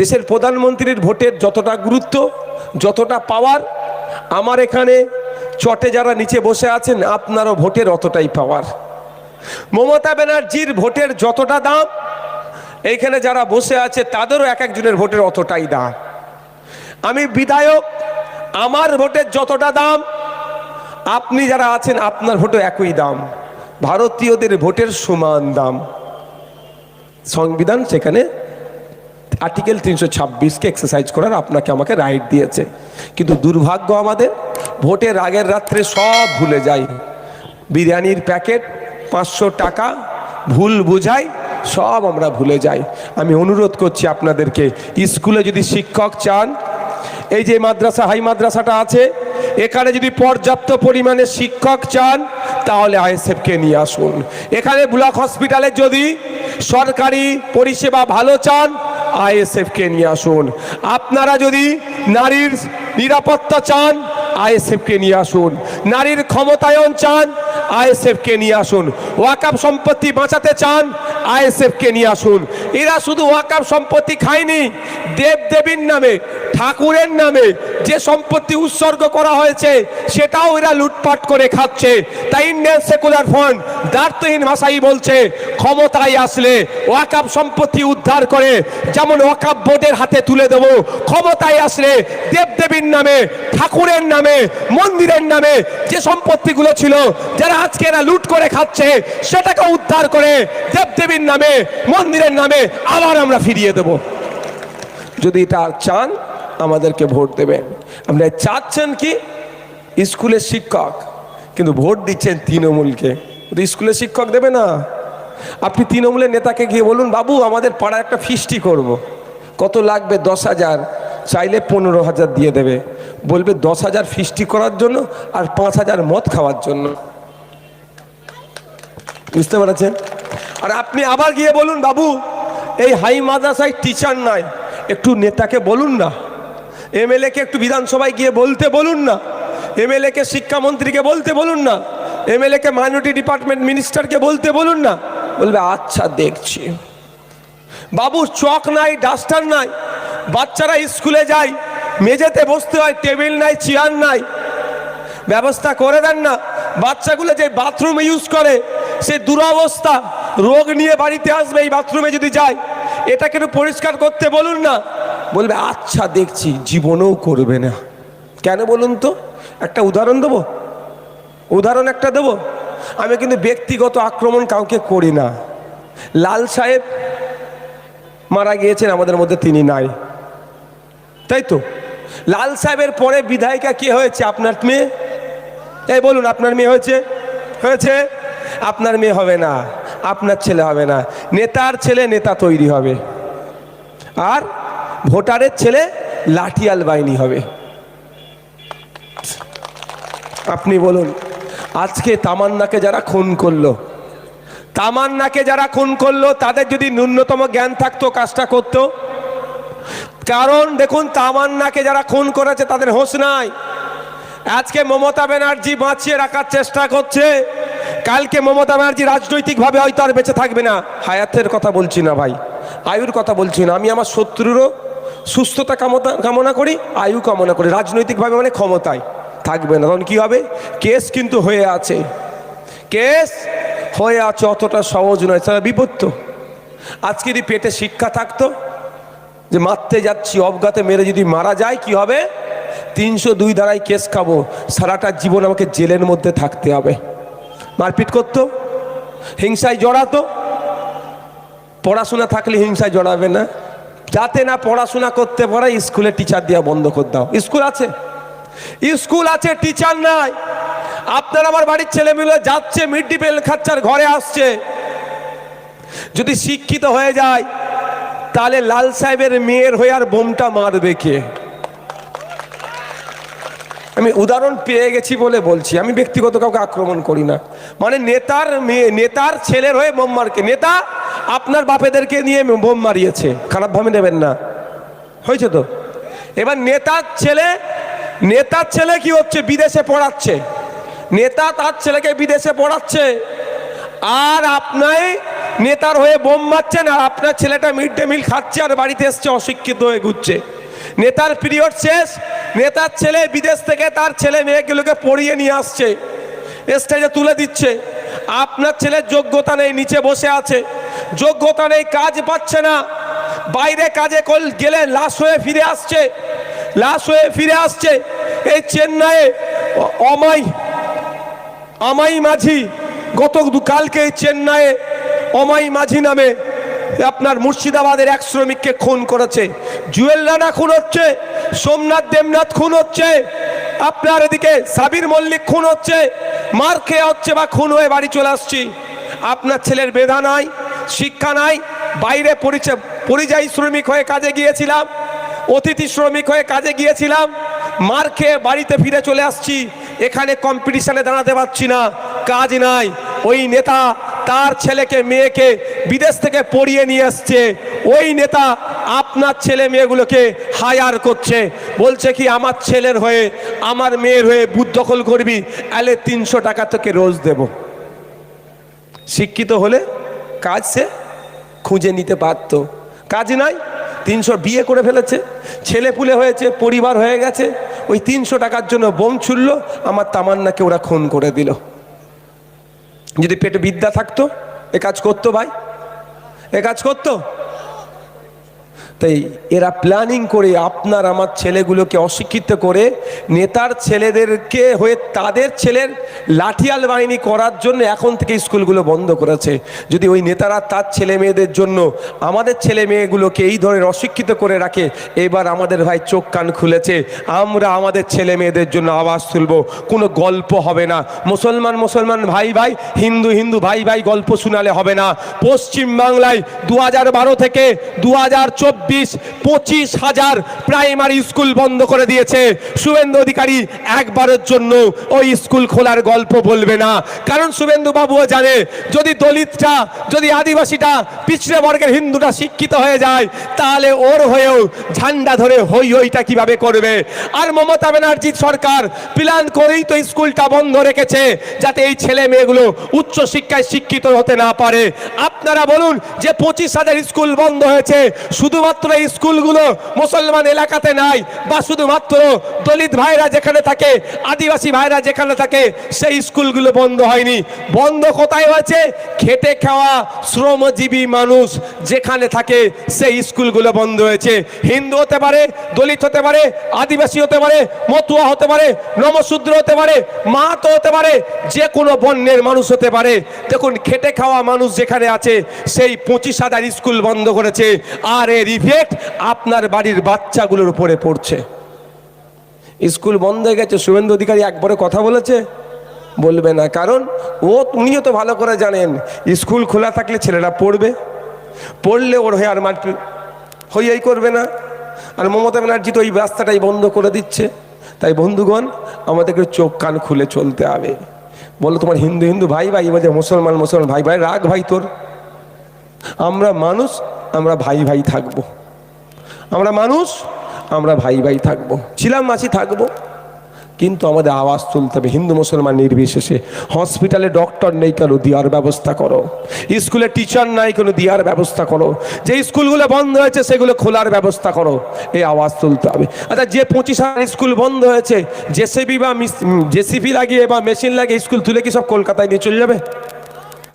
দেশের প্রধানমন্ত্রীর ভোটের যতটা গুরুত্ব, যতটা পাওয়ার আমার এখানে চটে যারা নিচে বসে আছেন, আপনারও ভোটের অতটাই পাওয়ার মমতা ব্যানার্জির ভোটের যতটা দাম, এইখানে যারা বসে আছে, তাদেরও এক একজনের ভোটের অতটাই দাম। আমি বিধায়ক, আমার ভোটের যতটা দাম, আপনি যারা আছেন, আপনার ভোটও একই দাম। ভারতীয়দের ভোটের সমান দাম। সংবিধান সেখানে আর্টিকেল তিনশো ছাব্বিশকে এক্সারসাইজ করার আপনাকে আমাকে রাইট দিয়েছে। কিন্তু দুর্ভাগ্য আমাদের, ভোটের আগের রাত্রে সব ভুলে যাই। বিরিয়ানির প্যাকেট, পাঁচশো টাকা, ভুল বোঝাই, সব আমরা ভুলে যাই। আমি অনুরোধ করছি আপনাদেরকে, স্কুলে যদি শিক্ষক চান, এই যে মাদ্রাসা, হাই মাদ্রাসাটা আছে, এখানে যদি পর্যাপ্ত পরিমাণে শিক্ষক চান, তাহলে আইএসএফকে নিয়ে আসুন। এখানে ব্লক হসপিটালে যদি সরকারি পরিষেবা ভালো চান আইএসএফকে নিয়ে আসুন। আপনারা যদি নারীর নিরাপত্তা চান আইএসএফকে নিয়ে আসুন। নারীর ক্ষমতায়ন চান আইএসএফকে নিয়ে আসুন। ওয়াকাপ সম্পত্তি বাঁচাতে চান আইএসএফকে নিয়ে আসুন। এরা শুধু ওয়াকাপ সম্পত্তি খায়নি দেব দেবীর নামে, ঠাকুরের নামে যে সম্পত্তি উৎসর্গ করা হয়েছে, সেটাও এরা লুটপাট করে খাচ্ছে। তাই ইন্ডিয়ান সেকুলার ফ্রন্ট দার্থহীন ভাষাই বলছে, ক্ষমতায় আসলে ওয়াকাপ সম্পত্তি উদ্ধার করে, যেমন ওয়াকাপ বোর্ডের হাতে তুলে দেব, ক্ষমতায় আসলে দেবদেবীর নামে, ঠাকুরের নামে, মন্দিরের নামে যে সম্পত্তিগুলো ছিল, যারা আজকে এরা লুট করে খাচ্ছে, সেটাকে উদ্ধার করে দেবদেবীর নামে, মন্দিরের নামে আবার আমরা ফিরিয়ে দেব। যদি এটা চান আমাদেরকে ভোট দেবেন। আপনারা চাচ্ছেন কি? স্কুলের শিক্ষক। কিন্তু ভোট দিচ্ছেন তৃণমূলকে। স্কুলের শিক্ষক দেবে না। আপনি তৃণমূলের নেতাকে গিয়ে বলুন, বাবু, আমাদের পাড়ায় একটা ফিস্টি করব। কত লাগবে? দশ হাজার। চাইলে পনেরো হাজার দিয়ে দেবে। বলবে দশ হাজার ফিস্টি করার জন্য আর পাঁচ হাজার মদ খাওয়ার জন্য। বুঝতে পারছেন? আর আপনি আবার গিয়ে বলুন, বাবু, এই হাই মাদ্রাসায় টিচার নাই। একটু নেতাকে বলুন না। এমএলএকে একটু বিধানসভায় গিয়ে বলতে বলুন না। এমএলএকে শিক্ষামন্ত্রীকে বলতে বলুন না। এমএলএকে মাইনরিটি ডিপার্টমেন্ট মিনিস্টারকে বলতে বলুন না। বলবে আচ্ছা দেখছি। বাবু, চক নাই, ডাস্টার নাই। বাচ্চারা স্কুলে যায়, মেঝেতে বসতে হয়, টেবিল নাই, চেয়ার নাই। ব্যবস্থা করে দেন না। বাচ্চাগুলো যে বাথরুম ইউজ করে, সে দুরবস্থা। রোগ নিয়ে বাড়িতে আসবে, এই বাথরুমে যদি যায়। এটাকে পরিষ্কার করতে বলুন না। বলবে আচ্ছা দেখছি, জীবনেও করবে না। কেন বলুন তো? একটা উদাহরণ দেবো? উদাহরণ একটা দেবো? আমি কিন্তু ব্যক্তিগত আক্রমণ কাউকে করি না। লাল সাহেব মারা গিয়েছেন, আমাদের মধ্যে তিনি নাই। তাই তো? লাল সাহেবের পরে বিধায়িকা কে হয়েছে? আপনার মেয়ে? এই বলুন, আপনার মেয়ে হয়েছে? হয়েছে? আপনার মেয়ে হবে না, আপনার ছেলে হবে না। নেতার ছেলে নেতা তৈরি হবে। আর ভোটারের ছেলে লাঠিয়াল বাহিনী হবে। আপনি বলুন, আজকে তামান্নাকে যারা খুন করল, তামান্নাকে যারা খুন করল, তাদের যদি ন্যূনতম জ্ঞান থাকতো, কাজটা করতো? কারণ দেখুন, তামান্নাকে যারা খুন করেছে, তাদের হোশ নাই। আজকে মমতা ব্যানার্জি বাঁচিয়ে রাখার চেষ্টা করছে। কালকে মমতা ব্যানার্জি রাজনৈতিকভাবে হয়তো আর বেঁচে থাকবে না। হায়াতের কথা বলছি না ভাই, আয়ুর কথা বলছি না। আমি আমার শত্রুরও সুস্থতা কামনা কামনা করি, আয়ু কামনা করি, রাজনৈতিকভাবে মানে ক্ষমতায় থাকবে না। তখন কী হবে? কেস কিন্তু হয়ে আছে। কেস হয়ে আছে অতটা সহজ নয় তারা বিপত্ত। আজকে যদি পেটে শিক্ষা থাকতো, যে মারতে যাচ্ছি অবগাতে মেরে যদি মারা যায়, কি হবে? তিনশো দুই ধারায় কেস খাব। সারাটা জীবন আমাকে জেলের মধ্যে থাকতে হবে। মারপিট করতো, হিংসায় জড়াতো। পড়াশোনা থাকলে হিংসায় জড়াবে না। যাতে না পড়াশোনা করতে পারে স্কুলে টিচার দেওয়া বন্ধ করে দাও। স্কুল আছে? স্কুল আছে টিচার নাই। আপনার আমার বাড়ির ছেলে মিলে যাচ্ছে মিড ডে মিল খাচ্ছার ঘরে আসছে। যদি শিক্ষিত হয়ে যায়, তাহলে লাল সাহেবের মেয়ের হয়ে আর বোমটা মারবে কে? আমি উদাহরণ পেয়ে গেছি বলে বলছি, আমি ব্যক্তিগত কাউকে আক্রমণ করি না। মানে নেতার মেয়ে, নেতার ছেলের হয়ে বোম মারকে, নেতা আপনার বাপেদেরকে নিয়ে বোম মারিয়েছে খারাপভাবে নেবেন না। হয়েছে তো? এবার নেতার ছেলে নেতার ছেলে কি হচ্ছে? বিদেশে পড়াচ্ছে। নেতা তার ছেলেকে বিদেশে পড়াচ্ছে। আর আপনাই নেতার হয়ে বোম মারছেন, আর আপনার ছেলেটা মিড ডে মিল খাচ্ছে, আর বাড়িতে এসছে, অশিক্ষিত হয়ে ঘুরছে। নেতার পিরিয়ড শেষ নেতার ছেলে বিদেশ থেকে তার ছেলে মেয়েগুলোকে পড়িয়ে নিয়ে আসছে স্টেজে তুলে দিচ্ছে। আপনার ছেলের যোগ্যতা নেই, নিচে বসে আছে। যোগ্যতা নেই, কাজ পাচ্ছে না। বাইরে কাজে কল গেলে লাশ হয়ে ফিরে আসছে, লাশ হয়ে ফিরে আসছে। এই চেন্নাইয়ে অমাই আমাই মাঝি, গত কালকে চেন্নাইয়ে অমাই মাঝি নামে আপনার মুর্শিদাবাদের এক শ্রমিককে খুন করেছে। জুয়েল রানা খুন হচ্ছে। সোমনাথ দেবনাথ খুন হচ্ছে। আপনার এদিকে সাবির মল্লিক খুন হচ্ছে। মার খেয়ে হচ্ছে বা খুন হয়ে বাড়ি চলে আসছি। আপনার ছেলের বেধা নাই, শিক্ষা নাই, বাইরে পরিচয় পরিযায়ী শ্রমিক হয়ে কাজে গিয়েছিলাম, অতিথি শ্রমিক হয়ে কাজে গিয়েছিলাম, মার খেয়ে বাড়িতে ফিরে চলে আসছি। এখানে কম্পিটিশনে দাঁড়াতে পারছি না, কাজ নাই। ওই নেতা তার ছেলেকে, মেয়েকে বিদেশ থেকে পড়িয়ে নিয়ে আসছে। ওই নেতা আপনার ছেলে মেয়েগুলোকে হায়ার করছে। বলছে কি, আমার ছেলের হয়ে, আমার মেয়ের হয়ে বুথ দখল করবি আলে তিনশো টাকা তোকে রোজ দেব। শিক্ষিত হলে কাজ সে খুঁজে নিতে পারতো কাজ নাই তিনশো বিয়ে করে ফেলেছে ছেলে পুলে হয়েছে, পরিবার হয়ে গেছে, ওই তিনশো টাকার জন্য বোম ছুড়লো, আমার তামান্নাকে ওরা খুন করে দিল। যদি পেটে বিদ্যা থাকতো, এ কাজ করতো ভাই? এ কাজ করতো? তাই এরা প্ল্যানিং করে আপনার আমার ছেলেগুলোকে অশিক্ষিত করে নেতার ছেলেদেরকে হয়ে তাদের ছেলের লাঠিয়াল বাহিনী করার জন্য এখন থেকে স্কুলগুলো বন্ধ করেছে। যদি ওই নেতারা তার ছেলে মেয়েদের জন্য আমাদের ছেলে মেয়েগুলোকে এই ধরনের অশিক্ষিত করে রাখে, এবার আমাদের ভাই চোখ কান খুলেছে, আমরা আমাদের ছেলে মেয়েদের জন্য আওয়াজ তুলব, কোনো গল্প হবে না। মুসলমান মুসলমান ভাই ভাই, হিন্দু হিন্দু ভাই ভাই, গল্প শোনালে হবে না। পশ্চিম বাংলায় দু থেকে দু হাজার চোদ্দ চব্বিশ পঁচিশ হাজার প্রাইমারি স্কুল বন্ধ করে দিয়েছে। শুভেন্দু অধিকারী একবারের জন্য ওই স্কুল খোলার গল্প বলবে না। কারণ শুভেন্দু বাবুও জানে, যদি দলিতটা, যদি আদিবাসীটা, পিছড়ে বর্গের হিন্দুটা শিক্ষিত হয়ে যায়, তাহলে ওর হয়েও ঝান্ডা ধরে হই হইটা কীভাবে করবে? আর মমতা ব্যানার্জির সরকার প্ল্যান করেই তো স্কুলটা বন্ধ রেখেছে, যাতে এই ছেলে মেয়েগুলো উচ্চ শিক্ষায় শিক্ষিত হতে না পারে। আপনারা বলুন যে পঁচিশ হাজার স্কুল বন্ধ হয়েছে, শুধুমাত্র এই স্কুলগুলো মুসলমান এলাকাতে নাই, বা শুধুমাত্র দলিত ভাইরা যেখানে থাকে, আদিবাসী ভাইরা যেখানে থাকে, সেই স্কুলগুলো বন্ধ হয়নি। বন্ধ কোথায় হয়েছে? খেটে খাওয়া শ্রমজীবী মানুষ যেখানে থাকে, সেই স্কুলগুলো বন্ধ হয়েছে। হিন্দু হতে পারে, দলিত হতে পারে, আদিবাসী হতে পারে, মতুয়া হতে পারে, নমশূদ্র হতে পারে মাহাতো হতে পারে যে কোনো বন্যের মানুষ হতে পারে। দেখুন, খেটে খাওয়া মানুষ যেখানে আছে, সেই পঁচিশ হাজার স্কুল বন্ধ করেছে। আর এর ইফেক্ট আপনার বাড়ির বাচ্চাগুলোর উপরে পড়ছে। স্কুল বন্ধ হয়ে গেছে, শুভেন্দু অধিকারী একবারে কথা বলেছে, বলবে না। কারণ, ও উনিও তো ভালো করে জানেন, স্কুল খোলা থাকলে ছেলেরা পড়বে। পড়লে ওর হয়ে আর মারপিট হইয়াই করবে না। আর মমতা ব্যানার্জি তো ওই রাস্তাটাই বন্ধ করে দিচ্ছে। তাই বন্ধুগণ, আমাদেরকে চোখ কান খুলে চলতে হবে। বলো তোমার হিন্দু হিন্দু ভাই ভাই বলছে মুসলমান মুসলমান ভাই ভাই, রাগ ভাই তোর। আমরা মানুষ, আমরা ভাই ভাই থাকব। আমরা মানুষ, আমরা ভাই ভাই থাকব। ছিলাম মাসি থাকব। কিন্তু আমাদের আওয়াজ তুলতে হবে। হিন্দু, মুসলমান নির্বিশেষে হসপিটালে ডক্টর নেই কেন? দেওয়ার ব্যবস্থা করো। স্কুলে টিচার নাই কেন? দেওয়ার ব্যবস্থা করো। যে স্কুলগুলো বন্ধ হয়েছে, সেগুলো খোলার ব্যবস্থা করো। এই আওয়াজ তুলতে হবে। আচ্ছা যে পঁচিশ হাজার স্কুল বন্ধ হয়েছে, জেসিবি বা জেসিবি লাগিয়ে বা মেশিন লাগিয়ে স্কুল তুলে কি সব কলকাতায় নিয়ে চলে যাবে?